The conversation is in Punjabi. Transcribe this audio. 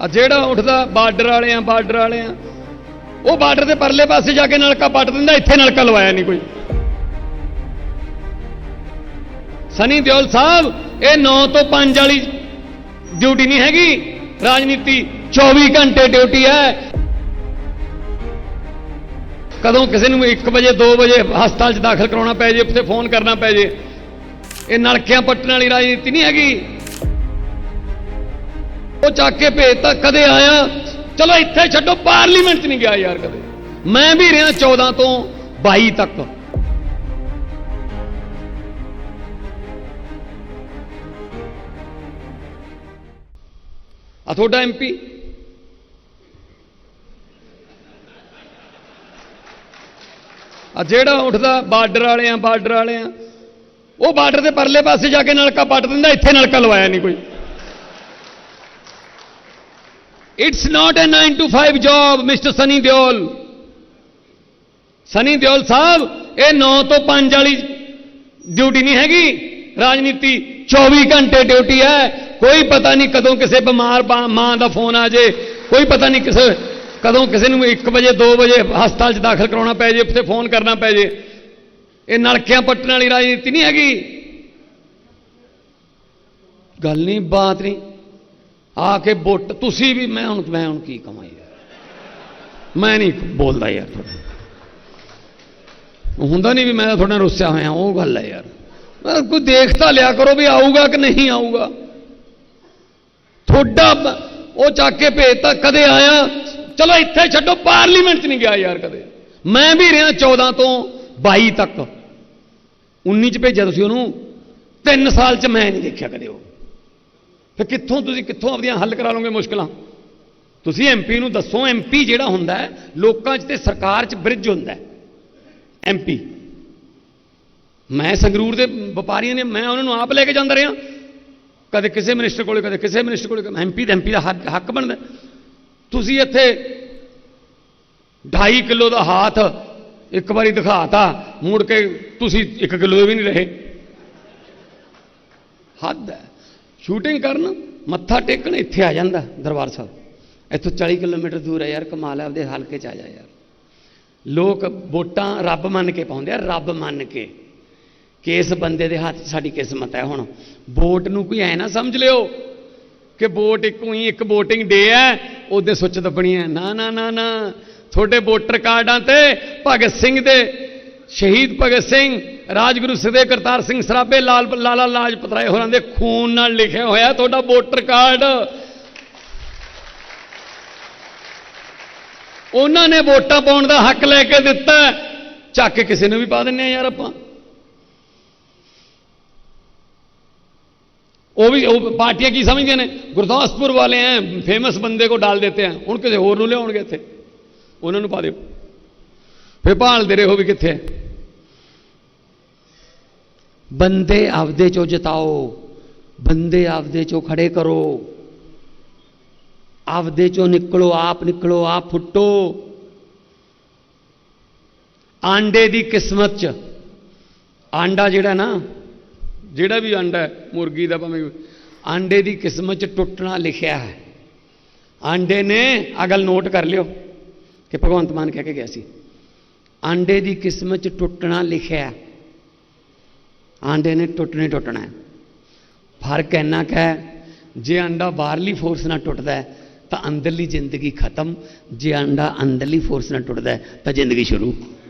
ਆ ਜਿਹੜਾ ਉੱਠਦਾ ਬਾਰਡਰ ਵਾਲੇ ਆ, ਬਾਰਡਰ ਵਾਲੇ ਆ, ਉਹ ਬਾਰਡਰ ਦੇ ਪਰਲੇ ਪਾਸੇ ਜਾ ਕੇ ਨਲਕਾ ਪੱਟ ਦਿੰਦਾ, ਇੱਥੇ ਨਲਕਾ ਲਵਾਇਆ ਨਹੀਂ ਕੋਈ। ਸਨੀ ਦਿਓਲ ਸਾਹਿਬ, ਇਹ 9 ਤੋਂ 5 ਵਾਲੀ ਡਿਊਟੀ ਨਹੀਂ ਹੈਗੀ। ਰਾਜਨੀਤੀ 24 ਘੰਟੇ ਡਿਊਟੀ ਹੈ। ਕਦੋਂ ਕਿਸੇ ਨੂੰ 1 ਵਜੇ 2 ਵਜੇ ਹਸਪਤਾਲ 'ਚ ਦਾਖਲ ਕਰਾਉਣਾ ਪੈ ਜੇ, ਉੱਥੇ ਫੋਨ ਕਰਨਾ ਪੈ ਜੇ। ਇਹ ਨਲਕਿਆਂ ਪੱਟਣ ਵਾਲੀ ਰਾਜਨੀਤੀ ਨਹੀਂ ਹੈਗੀ। ਉਹ ਚੱਕ ਕੇ ਭੇਜਤਾ ਕਦੇ ਆਇਆ? ਚਲੋ ਇੱਥੇ ਛੱਡੋ, ਪਾਰਲੀਮੈਂਟ 'ਚ ਨਹੀਂ ਗਿਆ ਯਾਰ ਕਦੇ। ਮੈਂ ਵੀ ਰਿਹਾ 14 ਤੋਂ 22 ਤੱਕ। ਆ ਤੁਹਾਡਾ ਐਮਪੀ ਆ ਜਿਹੜਾ ਉੱਠਦਾ, ਬਾਰਡਰ ਵਾਲੇ ਆ ਬਾਰਡਰ ਵਾਲੇ ਆ ਉਹ ਬਾਰਡਰ ਦੇ ਪਰਲੇ ਪਾਸੇ ਜਾ ਕੇ ਨਲਕਾ ਪੱਟ ਦਿੰਦਾ, ਇੱਥੇ ਨਲਕਾ ਲਵਾਇਆ ਨਹੀਂ ਕੋਈ। It's not a 9 to 5 job mister Sunny Deol Sunny Deol sahib ਇਹ 9 ਤੋਂ 5 ਵਾਲੀ ਡਿਊਟੀ ਨਹੀਂ ਹੈਗੀ। ਰਾਜਨੀਤੀ 24 ਘੰਟੇ ਡਿਊਟੀ ਹੈ। ਕੋਈ ਪਤਾ ਨਹੀਂ ਕਦੋਂ ਕਿਸੇ ਬਿਮਾਰ ਮਾਂ ਦਾ ਫੋਨ ਆ ਜੇ। ਕੋਈ ਪਤਾ ਨਹੀਂ ਕਿਸੇ ਕਦੋਂ ਕਿਸੇ ਨੂੰ 1 ਵਜੇ 2 ਵਜੇ ਹਸਪਤਾਲ 'ਚ ਦਾਖਲ ਕਰਾਉਣਾ ਪੈ ਜੇ, ਉੱਥੇ ਫੋਨ ਕਰਨਾ ਪੈ ਜੇ। ਇਹ ਨਲਕਿਆਂ ਪੱਟਣ ਵਾਲੀ ਰਾਜਨੀਤੀ ਨਹੀਂ ਹੈਗੀ। ਗੱਲ ਨਹੀਂ, ਬਾਤ ਨਹੀਂ। ਆ ਕੇ ਵੋਟ ਤੁਸੀਂ ਵੀ, ਮੈਂ ਹੁਣ ਮੈਂ ਹੁਣ ਕੀ ਕਹਾਂ ਯਾਰ? ਮੈਂ ਨਹੀਂ ਬੋਲਦਾ ਯਾਰ ਤੁਹਾਡੇ। ਹੁੰਦਾ ਨਹੀਂ ਵੀ ਮੈਂ ਤਾਂ ਤੁਹਾਡੇ ਰੁੱਸਿਆ ਹੋਇਆ, ਉਹ ਗੱਲ ਹੈ ਯਾਰ। ਕੋਈ ਦੇਖ ਤਾਂ ਲਿਆ ਕਰੋ ਵੀ ਆਊਗਾ ਕਿ ਨਹੀਂ ਆਊਗਾ। ਤੁਹਾਡਾ ਉਹ ਚੱਕ ਕੇ ਭੇਜਤਾ, ਕਦੇ ਆਇਆ? ਚਲੋ ਇੱਥੇ ਛੱਡੋ, ਪਾਰਲੀਮੈਂਟ 'ਚ ਨਹੀਂ ਗਿਆ ਯਾਰ ਕਦੇ। ਮੈਂ ਵੀ ਰਿਹਾ 14 ਤੋਂ 22 ਤੱਕ। 19 ਚ ਭੇਜਿਆ ਤੁਸੀਂ ਉਹਨੂੰ। 3 ਸਾਲ 'ਚ ਮੈਂ ਨਹੀਂ ਦੇਖਿਆ ਕਦੇ ਉਹ। ਫਿਰ ਕਿੱਥੋਂ ਤੁਸੀਂ ਕਿੱਥੋਂ ਆਪਣੀਆਂ ਹੱਲ ਕਰਾ ਲਓਗੇ ਮੁਸ਼ਕਲਾਂ? ਤੁਸੀਂ ਐਮਪੀ ਨੂੰ ਦੱਸੋ ਐਮਪੀ ਜਿਹੜਾ ਹੁੰਦਾ ਹੈ, ਲੋਕਾਂ 'ਚ ਤੇ ਸਰਕਾਰ 'ਚ ਬ੍ਰਿਜ ਹੁੰਦਾ ਹੈ। ਐਮਪੀ ਮੈਂ ਸੰਗਰੂਰ ਦੇ ਵਪਾਰੀਆਂ ਨੇ, ਮੈਂ ਉਹਨਾਂ ਨੂੰ ਆਪ ਲੈ ਕੇ ਜਾਂਦਾ ਰਿਹਾ। ਕਦੇ ਕਿਸੇ ਮਿਨਿਸਟਰ ਕੋਲੇ, ਕਦੇ ਕਿਸੇ ਮਿਨਿਸਟਰ ਕੋਲੇ ਐਮਪੀ ਦਾ ਐਮਪੀ ਦਾ ਹੱਕ ਹੱਕ ਬਣਦਾ ਤੁਸੀਂ ਇੱਥੇ 2.5 ਕਿਲੋ ਦਾ ਹਾਥ ਇੱਕ ਵਾਰੀ ਦਿਖਾਤਾ, ਮੁੜ ਕੇ ਤੁਸੀਂ 1 ਕਿਲੋ ਵੀ ਨਹੀਂ ਰਹੇ। ਹੱਦ ਹੈ। ਸ਼ੂਟਿੰਗ ਕਰਨ, ਮੱਥਾ ਟੇਕਣ, ਇੱਥੇ ਆ ਜਾਂਦਾ ਦਰਬਾਰ ਸਾਹਿਬ। ਇੱਥੋਂ 40 ਕਿਲੋਮੀਟਰ ਦੂਰ ਹੈ ਯਾਰ, ਕਮਾਲ ਹੈ, ਆਪਦੇ ਹਲਕੇ ਚ ਆ ਜਾ ਯਾਰ। ਲੋਕ ਵੋਟਾਂ ਰੱਬ ਮੰਨ ਕੇ ਪਾਉਂਦੇ ਆ, ਰੱਬ ਮੰਨ ਕੇ। ਕਿ ਇਸ ਬੰਦੇ ਦੇ ਹੱਥ 'ਚ ਸਾਡੀ ਕਿਸਮਤ ਹੈ ਹੁਣ। ਵੋਟ ਨੂੰ ਕੋਈ ਐ ਨਾ ਸਮਝ ਲਿਓ ਕਿ ਵੋਟ ਇੱਕੋ ਹੀ, ਇੱਕ VOTING ਡੇ ਹੈ, ਉਹਦੇ ਸੁੱਚ ਦੱਬਣੀ ਹੈ। ਨਾ ਨਾ ਨਾ ਨਾ। ਤੁਹਾਡੇ ਵੋਟਰ ਕਾਰਡਾਂ ਤੇ ਭਗਤ ਸਿੰਘ ਦੇ, ਸ਼ਹੀਦ ਭਗਤ ਸਿੰਘ ਰਾਜਗੁਰੂ ਸਦੇ ਕਰਤਾਰ ਸਿੰਘ ਸਰਾਭੇ ਲਾਲ ਲਾਲਾ ਲਾਜਪਤ ਰਾਏ ਹੋਰਾਂ ਦੇ ਖੂਨ ਨਾਲ ਲਿਖਿਆ ਹੋਇਆ ਤੁਹਾਡਾ ਵੋਟਰ ਕਾਰਡ। ਉਹਨਾਂ ਨੇ ਵੋਟਾਂ ਪਾਉਣ ਦਾ ਹੱਕ ਲੈ ਕੇ ਦਿੱਤਾ ਹੈ। ਚੱਕ ਕੇ ਕਿਸੇ ਨੂੰ ਵੀ ਪਾ ਦਿੰਨੇ ਆ ਯਾਰ ਆਪਾਂ। ਉਹ ਵੀ, ਉਹ ਪਾਰਟੀਆਂ ਕੀ ਸਮਝਦੀਆਂ ਨੇ? ਗੁਰਦਾਸਪੁਰ ਵਾਲੇ ਐ ਫੇਮਸ ਬੰਦੇ ਕੋ ਡਾਲ ਦਿੱਤੇ ਆ ਹੁਣ ਕਿਸੇ ਹੋਰ ਨੂੰ ਲਿਆਉਣਗੇ ਇੱਥੇ। ਉਹਨਾਂ ਨੂੰ ਪਾ ਦਿਓ। ਫੇ ਭਾਲਦੇ ਰਹੋ ਵੀ ਕਿੱਥੇ ਹੈ ਬੰਦੇ ਆਪਦੇ ਚੋਂ ਜਿਤਾਓ, ਬੰਦੇ ਆਪਦੇ ਚੋਂ ਖੜੇ ਕਰੋ। ਆਪਦੇ ਚੋਂ ਨਿਕਲੋ, ਆਪ ਨਿਕਲੋ, ਆਪ ਫੁੱਟੋ। ਆਂਡੇ ਦੀ ਕਿਸਮਤ ਚ, ਆਂਡਾ ਜਿਹੜਾ ਨਾ, ਜਿਹੜਾ ਵੀ ਆਂਡਾ ਹੈ, ਮੁਰਗੀ ਦਾ ਭਾਵੇਂ ਆਂਡੇ ਦੀ ਕਿਸਮਤ ਚ ਟੁੱਟਣਾ ਲਿਖਿਆ ਹੈ। ਆਂਡੇ ਨੇ ਅਗਲ ਨੋਟ ਕਰ ਲਿਓ, ਕਿ ਭਗਵੰਤ ਮਾਨ ਕਹਿ ਕੇ ਗਿਆ ਸੀ। ਆਂਡੇ ਦੀ ਕਿਸਮਤ ਚ ਟੁੱਟਣਾ ਲਿਖਿਆ ਹੈ। ਆਂਡੇ ਨੇ ਟੁੱਟਣੇ ਟੁੱਟਣਾ ਫ਼ਰਕ ਇੰਨਾ ਕੁ ਹੈ, ਜੇ ਅੰਡਾ ਬਾਹਰਲੀ ਫੋਰਸ ਨਾਲ ਟੁੱਟਦਾ ਤਾਂ ਅੰਦਰਲੀ ਜ਼ਿੰਦਗੀ ਖਤਮ। ਜੇ ਅੰਡਾ ਅੰਦਰਲੀ ਫੋਰਸ ਨਾਲ ਟੁੱਟਦਾ ਤਾਂ ਜ਼ਿੰਦਗੀ ਸ਼ੁਰੂ।